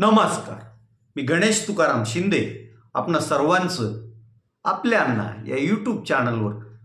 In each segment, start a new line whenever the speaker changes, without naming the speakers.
नमस्कार. मी गणेश तुकाराम शिंदे. आपणा सर्वांचं आपल्या या यूट्यूब चॅनलवर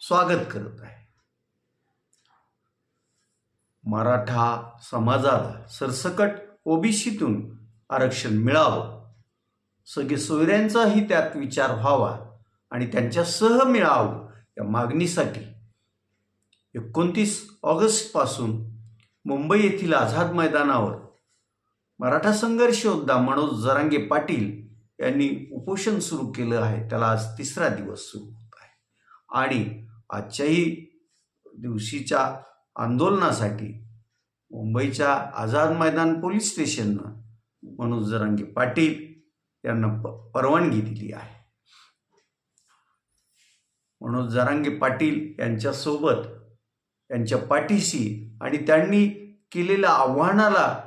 स्वागत करत आहे. मराठा समाजाला सरसकट ओबीसीतून आरक्षण मिळावं. सगळे सोयऱ्यांचाही त्यात विचार व्हावा आणि त्यांच्या सह मिळावं या मागणीसाठी एकोणतीस ऑगस्टपासून मुंबई येथील आझाद मैदानावर मराठा संघर्ष योद्धा मनोज जरांगे पाटील यांनी उपोषण सुरू केलं आहे. त्याला आज तिसरा दिवस सुरू होत आहे. आणि आजच्याही दिवशीच्या आंदोलनासाठी मुंबईच्या आझाद मैदान पोलीस स्टेशननं मनोज जरांगे पाटील यांना प परवानगी दिली आहे. मनोज जरांगे पाटील यांच्यासोबत यांच्या पाठीशी आणि त्यांनी केलेल्या आव्हानाला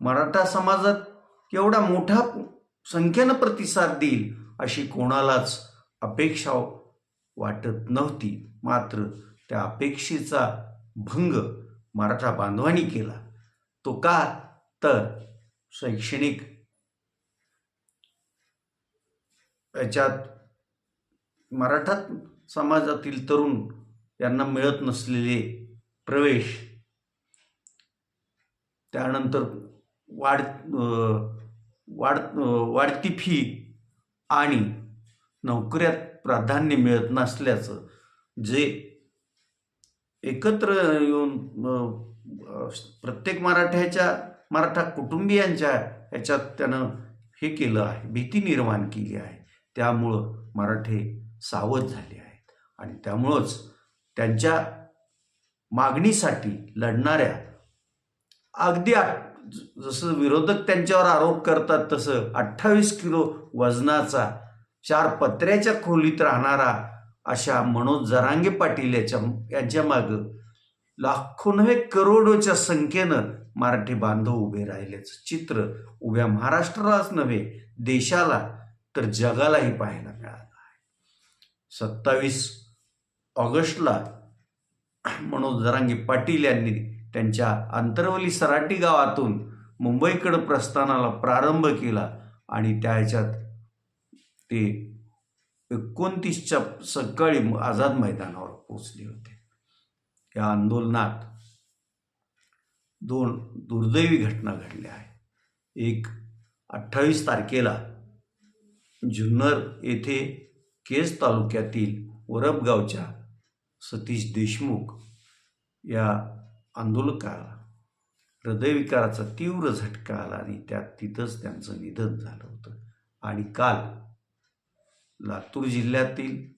मराठा समाजात एवढा मोठा संख्येनं प्रतिसाद देईल अशी कोणालाच अपेक्षा वाटत नव्हती. मात्र त्या अपेक्षेचा भंग मराठा बांधवांनी केला. तो का? तर शैक्षणिक याच्यात मराठा समाजातील तरुण यांना मिळत नसलेले प्रवेश त्यानंतर वाढ वाढ वाढती फी आणि नोकऱ्यात प्राधान्य मिळत नसल्याचं जे एकत्र येऊन प्रत्येक मराठ्याच्या मराठा कुटुंबियांच्या ह्याच्यात त्यानं हे केलं आहे भीती निर्माण केली आहे. त्यामुळं मराठे सावध झाले आहेत. आणि त्यामुळंच त्यांच्या मागणीसाठी लढणाऱ्या अगदी जसं विरोधक त्यांच्यावर आरोप करतात तसं अठ्ठावीस किलो वजनाचा चार पत्र्याच्या खोलीत राहणारा अशा मनोज जरांगे पाटील याच्या यांच्या मागं लाखो नव्हे करोडोच्या संख्येनं मराठी बांधव उभे राहिल्याचं चित्र उभ्या महाराष्ट्रालाच नव्हे देशाला तर जगालाही पाहायला मिळालं आहे. सत्तावीस ऑगस्टला मनोज जरांगे पाटील यांनी त्यांच्या आंतरवली सराटी गावातून मुंबईकडं प्रस्थानाला प्रारंभ केला आणि त्या ह्याच्यात ते एकोणतीसच्या सकाळी आझाद मैदानावर पोचले होते. या आंदोलनात दोन दुर्दैवी घटना घडल्या आहेत. एक अठ्ठावीस तारखेला जुन्नर येथे केज तालुक्यातील वरबगावच्या सतीश देशमुख या आंदोलकाला हृदयविकाराचा तीव्र झटका आला आणि त्यात तिथंच त्यांचं निधन झालं होतं. आणि काल लातूर जिल्ह्यातील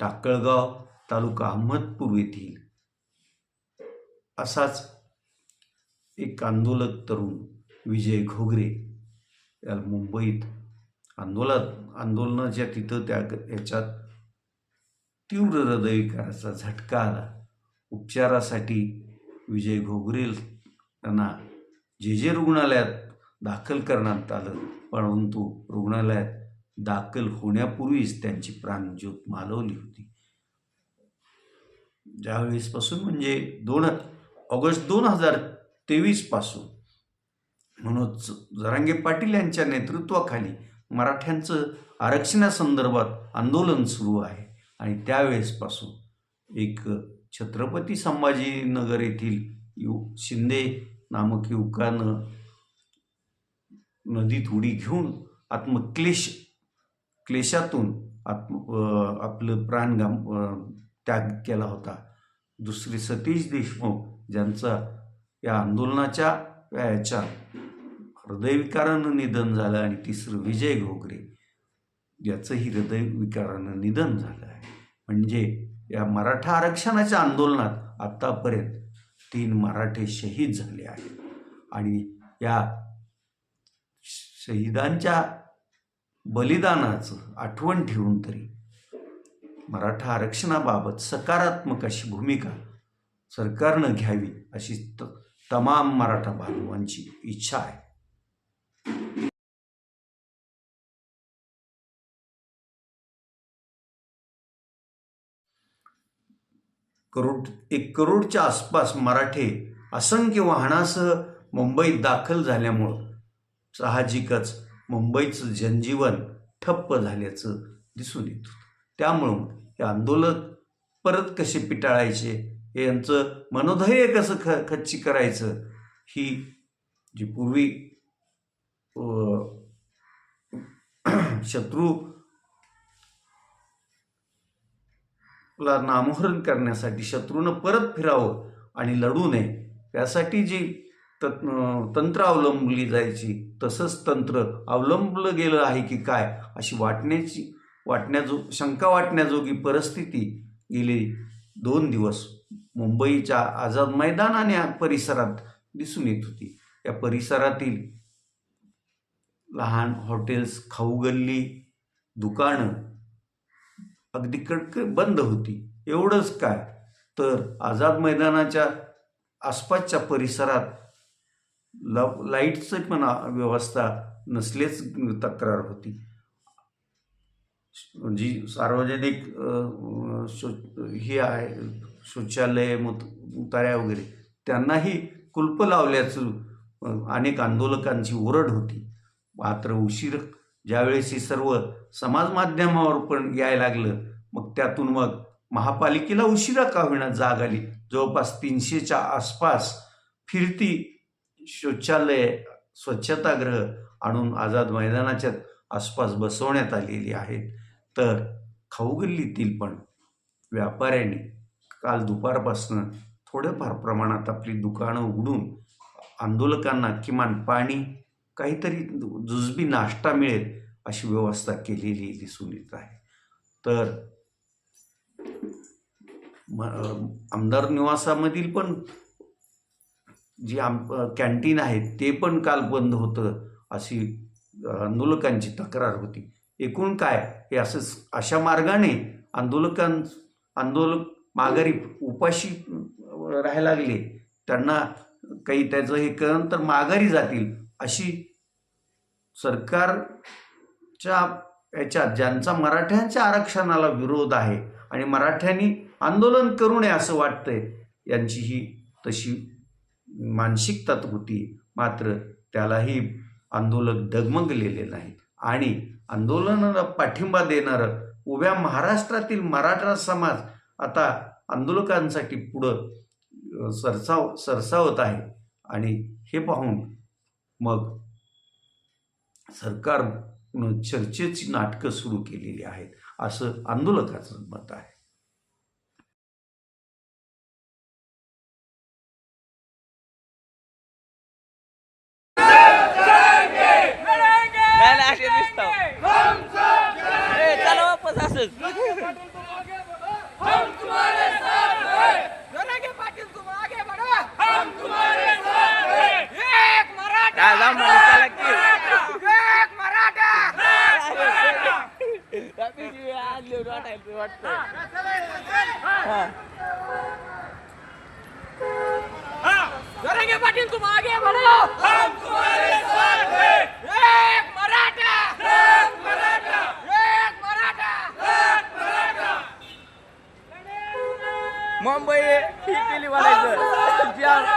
टाकळगाव तालुका अहमदपूर येथील असाच एक आंदोलक तरुण विजय घोगरे याला मुंबईत आंदोलन आंदोलनाच्या तिथं त्या याच्यात तीव्र हृदयविकाराचा झटका आला. उपचारासाठी विजय घोगरेल त्यांना जे जे रुग्णालयात दाखल करण्यात आलं परंतु रुग्णालयात दाखल होण्यापूर्वीच त्यांची प्राणज्योत मालवली होती. ज्यावेळेसपासून म्हणजे दोन ऑगस्ट दोन हजार तेवीसपासून मनोज जरांगे पाटील यांच्या नेतृत्वाखाली मराठ्यांचं आरक्षणासंदर्भात आंदोलन सुरू आहे आणि त्यावेळेसपासून एक छत्रपती संभाजीनगर येथील यु शिंदे नामक युवकानं नदीत उडी घेऊन आत्मक्लेश क्लेशातून आत्म आपलं प्राणगाम त्याग केला होता. दुसरे सतीश देशमुख ज्यांचा या आंदोलनाच्या याच्या हृदयविकारानं निधन झालं आणि तिसरं विजय घोगरे याचंही हृदयविकारानं निधन झालं आहे. म्हणजे या मराठा आरक्षणाच्या आंदोलनात आत्तापर्यंत तीन मराठे शहीद झाले आहेत. आणि या शहीदांच्या बलिदानाचं आठवण ठेवून तरी मराठा आरक्षणाबाबत सकारात्मक अशी भूमिका सरकारनं घ्यावी अशी त तमाम मराठा बांधवांची इच्छा आहे. करोड एक करोडच्या आसपास मराठे असंख्य वाहनासह मुंबईत दाखल झाल्यामुळं साहजिकच मुंबईचं जनजीवन ठप्प झाल्याचं दिसून येत त्यामुळं हे आंदोलन परत कसे पिटाळायचे हे यांचं मनोधैर्य कसं ख खच्ची करायचं ही जी पूर्वी शत्रू ला नामोहरण करण्यासाठी शत्रूनं परत फिरावं आणि लढू नये. यासाठी जी तत् तंत्र अवलंबली जायची तसंच तंत्र अवलंबलं गेलं आहे की काय अशी वाटण्याची वाटण्याजो शंका वाटण्याजोगी परिस्थिती गेली दोन दिवस. मुंबईच्या आझाद मैदान आणि परिसरात दिसून येत होती. या परिसरातील लहान हॉटेल्स खाऊ गल्ली दुकानं अगदी कडक बंद होती. एवढंच काय? तर आझाद मैदानाच्या आसपासच्या परिसरात ल लाईटचं पण व्यवस्था नसलेच तक्रार होती. जी सार्वजनिक शौ हे आहे शौचालय मुत मुताऱ्या वगैरे त्यांनाही कुलप लावल्याचं अनेक आंदोलकांची ओरड होती. मात्र उशीर ज्यावेळेस ही सर्व समाज माध्यमावर पण यायला लागलं. मग त्यातून मग महापालिकेला उशिरा का होईना जाग आली. जवळपास तीनशेच्या आसपास फिरती शौचालय स्वच्छतागृह आणून आझाद मैदानाच्या आसपास बसवण्यात आलेली आहेत. तर खाऊगल्लीतील पण व्यापाऱ्यांनी काल दुपारपासनं थोड्याफार प्रमाणात आपली दुकानं उघडून आंदोलकांना किमान पाणी काहीतरी जुजबी नाश्ता मिळेल अशी व्यवस्था केलेली दिसून येत आहे. तर आमदार निवासामधील पण जी आम कॅन्टीन आहे ते पण काल बंद होतं अशी आंदोलकांची तक्रार होती. एकूण काय? हे असंच अशा मार्गाने आंदोलकां आंदोलक माघारी उपाशी राहायला लागले. त्यांना काही त्याचं हे करण तर माघारी जातील अशी सरकार च्या याच्यात ज्यांचा मराठ्यांच्या आरक्षणाला विरोध आहे आणि मराठ्यांनी आंदोलन करू नये असं वाटतंय यांची ही तशी मानसिकता होती मात्र त्यालाही आंदोलक डगमगलेले नाहीत. आणि आंदोलनाला पाठिंबा देणारं उभ्या महाराष्ट्रातील मराठा समाज आता आंदोलकांसाठी पुढं सरसाव सरसावत आहे. आणि हे पाहून मग सरकार चर्चेची नाटकं सुरू केलेली आहेत. असं आंदोलकाचं मत आहे
काय असे दिसतो ए, चला वापस असंच काय जाऊन म्हणून चला की रात्रीची वेळ आली वाटायचं वाटतं हा.
करेंगे पाटिल तुम आगे बढ़ो हम तुम्हारे साथ हैं एक मराठा एक मराठा एक मराठा एक मराठा
मुंबई ही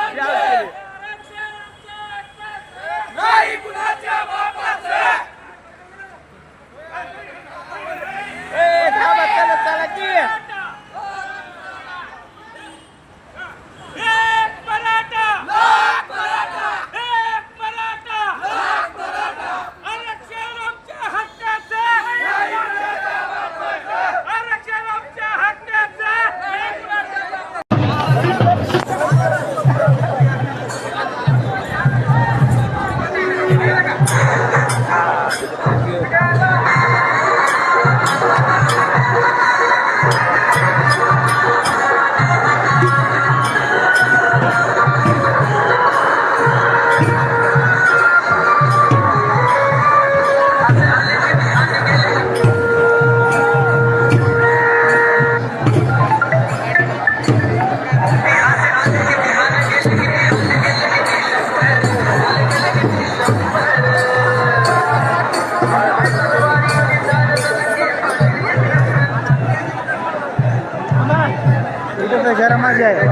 आहे.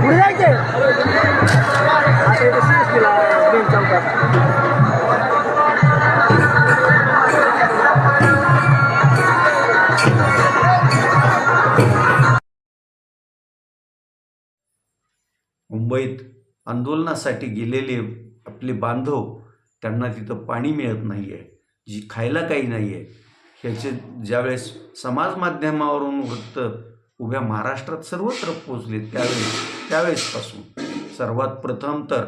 पुढे जायचे मुंबईत
आंदोलनासाठी गेलेले आपले बांधव त्यांना तिथं पाणी मिळत नाही आहे जी खायला काही नाही आहे त्याचे ज्यावेळेस समाज माध्यमावरून वृत्त उभ्या महाराष्ट्रात सर्वत्र पोचले त्यावेळेस त्यावेळेसपासून सर्वात प्रथम तर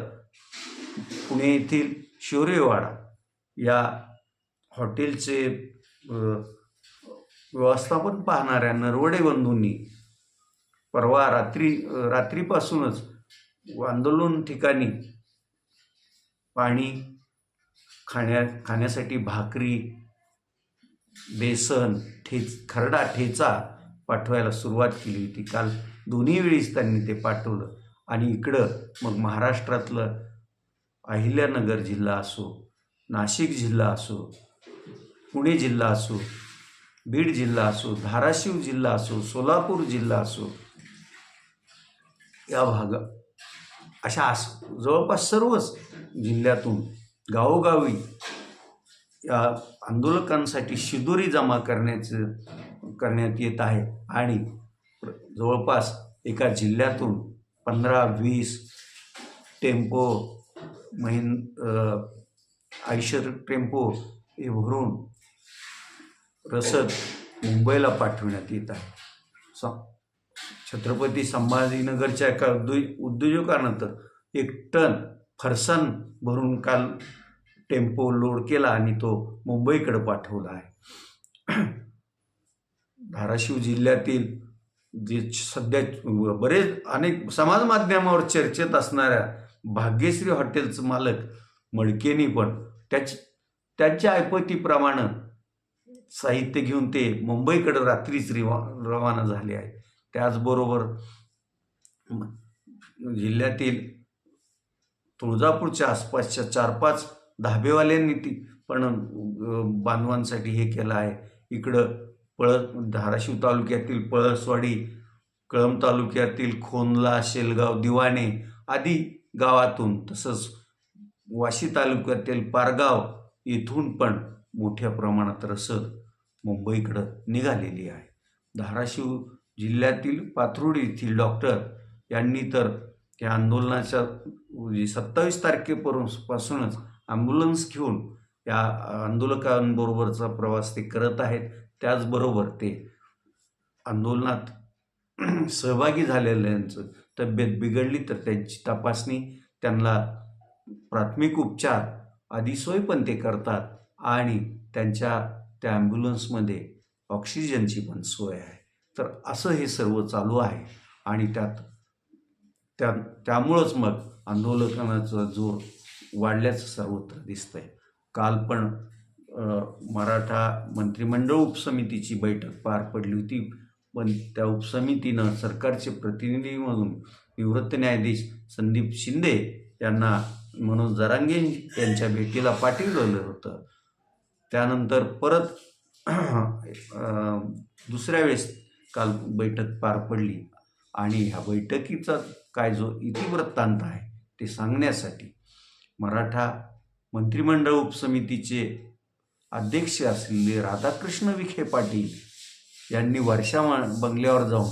पुणे येथील शौर्यवाडा या हॉटेलचे व्यवस्थापन पाहणाऱ्या नरवडे बंधूंनी परवा रात्री रात्रीपासूनच आंदोलन ठिकाणी पाणी खाण्या खाण्यासाठी भाकरी बेसन ठेच खरडा ठेचा पाठवायला सुरुवात केली होती. काल दोन्ही वेळीच त्यांनी ते पाठवलं. आणि इकडं मग महाराष्ट्रातलं अहिल्यानगर जिल्हा असो नाशिक जिल्हा असो पुणे जिल्हा असो बीड जिल्हा असो धाराशिव जिल्हा असो सोलापूर जिल्हा असो या भागा अशा आस जवळपास सर्वच जिल्ह्यातून गावोगावी या आंदोलकांसाठी शिदोरी जमा करण्याचं करण्यात येत आहे. आणि जवळपास एका जिल्ह्यातून पंधरा वीस टेम्पो महिन आयशर टेम्पो हे भरून रसद मुंबईला पाठवण्यात येत आहे. स छत्रपती संभाजीनगरच्या एका उद्यो उद्योजकानं तर एक टन फरसाण भरून काल टेम्पो लोड केला आणि तो मुंबईकडे पाठवला आहे. धाराशिव जिल्ह्यातील जे सध्या बरेच अनेक समाज माध्यमावर चर्चेत असणाऱ्या भाग्यश्री हॉटेलचं मालक मडकेनी पण त्याच त्याच्या ऐपतीप्रमाणे साहित्य घेऊन ते मुंबईकडे रात्रीच रिवा रवाना झाले आहे त्याचबरोबर जिल्ह्यातील तुळजापूरच्या आसपासच्या चार पाच धाबेवाल्यांनी ती पण बांधवांसाठी हे केलं आहे. इकडं पळ धाराशिव तालुक्यातील पळसवाडी कळंब तालुक्यातील खोनला शेलगाव दिवाणे आदी गावातून तसंच वाशी तालुक्यातील पारगाव येथून पण मोठ्या प्रमाणात रसद मुंबईकडं निघालेली आहे. धाराशिव जिल्ह्यातील पाथरुड येथील डॉक्टर यांनी तर या आंदोलनाच्या म्हणजे सत्तावीस तारखेपासून पासूनच ॲम्ब्युलन्स घेऊन या आंदोलकांबरोबरचा प्रवास ते करत आहेत. त्याचबरोबर ते आंदोलनात सहभागी झालेल्यांचं तब्येत बिघडली तर त्यांची तपासणी त्यांना प्राथमिक उपचार आदी सोय पण ते करतात आणि त्यांच्या त्या ॲम्ब्युलन्समध्ये ऑक्सिजनची पण सोय आहे. तर असं हे सर्व चालू आहे आणि त्यात त्या त्यामुळंच मग आंदोलकांचा जोर वाढल्याचं सर्वत्र दिसतंय. काल पण मराठा मंत्रिमंडळ उपसमितीची बैठक पार पडली होती. पण त्या उपसमितीनं सरकारचे प्रतिनिधी म्हणून निवृत्त न्यायाधीश संदीप शिंदे यांना मनोज जरांगे यांच्या भेटीला पाठवलेलं होतं. त्यानंतर परत दुसऱ्या वेळेस काल बैठक पार पडली. आणि ह्या बैठकीचा काय जो इतिवृत्तांत आहे ते सांगण्यासाठी मराठा मंत्रिमंडळ उपसमितीचे अध्यक्ष असलेले राधाकृष्ण विखे पाटील यांनी वर्षा मा- बंगल्यावर जाऊन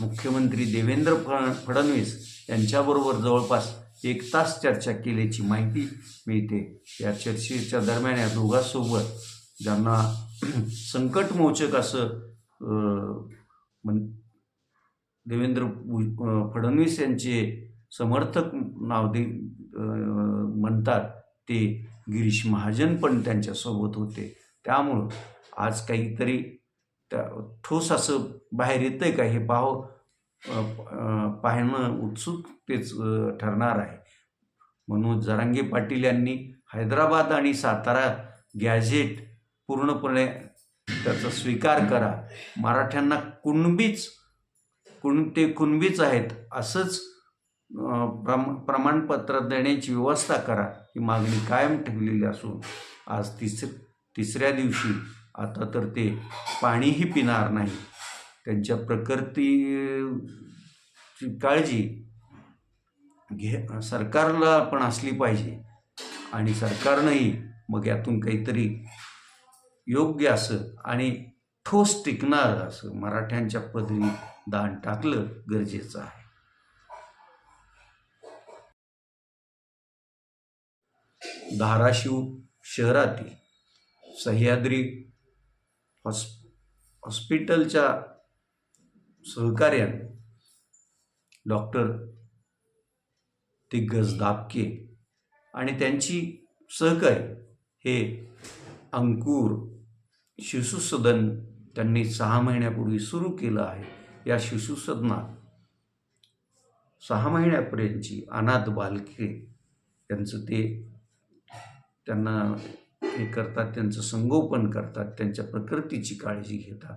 मुख्यमंत्री देवेंद्र फडणवीस यांच्याबरोबर जवळपास एक तास चर्चा केल्याची माहिती मिळते. या चर्चेच्या दरम्यान या दोघांसोबत ज्यांना संकटमोचक असं मन देवेंद्र फडणवीस यांचे समर्थक नाव दे म्हणतात ते गिरीश महाजन पण त्यांच्यासोबत होते. त्यामुळं आज काहीतरी त्या ठोस असं बाहेर येतंय का हे पाहो पाहणं उत्सुकतेच ठरणार आहे. म्हणून जरांगे पाटील यांनी हैदराबाद आणि सातारा गॅझेट पूर्णपणे त्याचा स्वीकार करा. मराठ्यांना कुणबीच कुण ते कुणबीच आहेत असंच प्रम प्रमाणपत्र देण्याची व्यवस्था करा. ही मागणी कायम ठेवलेली असून आज तिस तिसऱ्या दिवशी आता तर ते पाणीही पिणार नाही. त्यांच्या प्रकृतीची काळजी घे सरकारला पण असली पाहिजे. आणि सरकारनंही मग यातून काहीतरी योग्य असं आणि ठोस टिकणारं असं मराठ्यांच्या पदरी दान टाकलं गरजेचं आहे. धाराशिव शहरातील सह्याद्री हॉस् हॉस्पिटलच्या सहकार्याने डॉक्टर दिग्गज दापके आणि त्यांची सहकारी हे अंकुर शिशुसदन त्यांनी सहा महिन्यापूर्वी सुरू केलं आहे. या शिशुसदनात सहा महिन्यापर्यंतची अनाथ बालके त्यांचं ते त्यांना हे करतात त्यांचं संगोपन करतात त्यांच्या प्रकृतीची काळजी घेतात.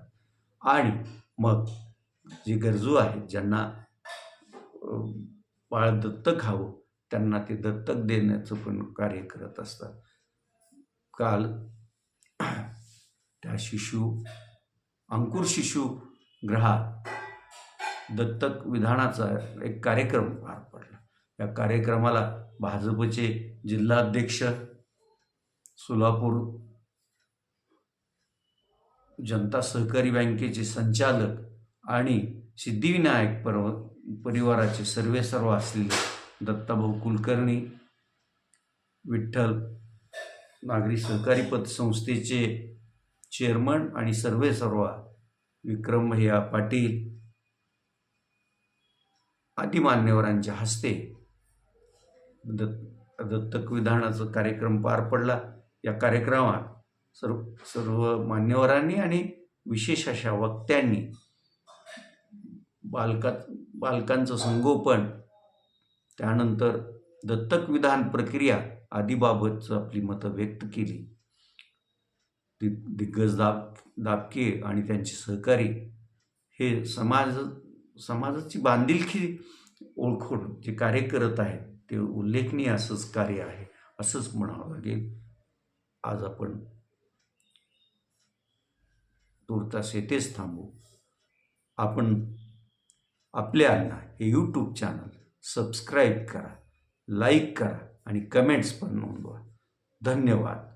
आणि मग जे गरजू आहेत ज्यांना बाळ दत्तक हवं त्यांना ते दत्तक देण्याचं पण कार्य करत असतात. काल त्या शिशु अंकुर शिशु ग्रहात दत्तक विधानाचा एक कार्यक्रम पार पडला. या कार्यक्रमाला भाजपचे जिल्हाध्यक्ष सोलापूर जनता सहकारी बँकेचे संचालक आणि सिद्धिविनायक पर्व परिवाराचे सर्वेसर्व असलेले दत्ताभाऊ कुलकर्णी विठ्ठल नागरी सहकारी पतसंस्थेचे चेअरमन आणि सर्वेसर्वा विक्रम भैया पाटील आदी मान्यवरांच्या हस्ते दत्त दत्तक विधानाचा कार्यक्रम पार पडला. या कार्यक्रमात सर्व सर्व मान्यवरांनी आणि विशेष अशा वक्त्यांनी बालका बालकांचं संगोपन त्यानंतर दत्तक विधान प्रक्रिया आदीबाबतचं आपली मतं व्यक्त केली. दि दिग्गज दाब दाबके आणि त्यांचे सहकारी हे समाज समाजाची बांधिलकी ओळखून जे कार्य करत आहेत ते उल्लेखनीय असंच कार्य आहे असंच म्हणावं लागेल. आज आपण तुर्तास येथेच थांबू. आपण आपले हे यूट्यूब चॅनल सबस्क्राईब करा लाईक करा आणि कमेंट्स पण नोंदवा. धन्यवाद.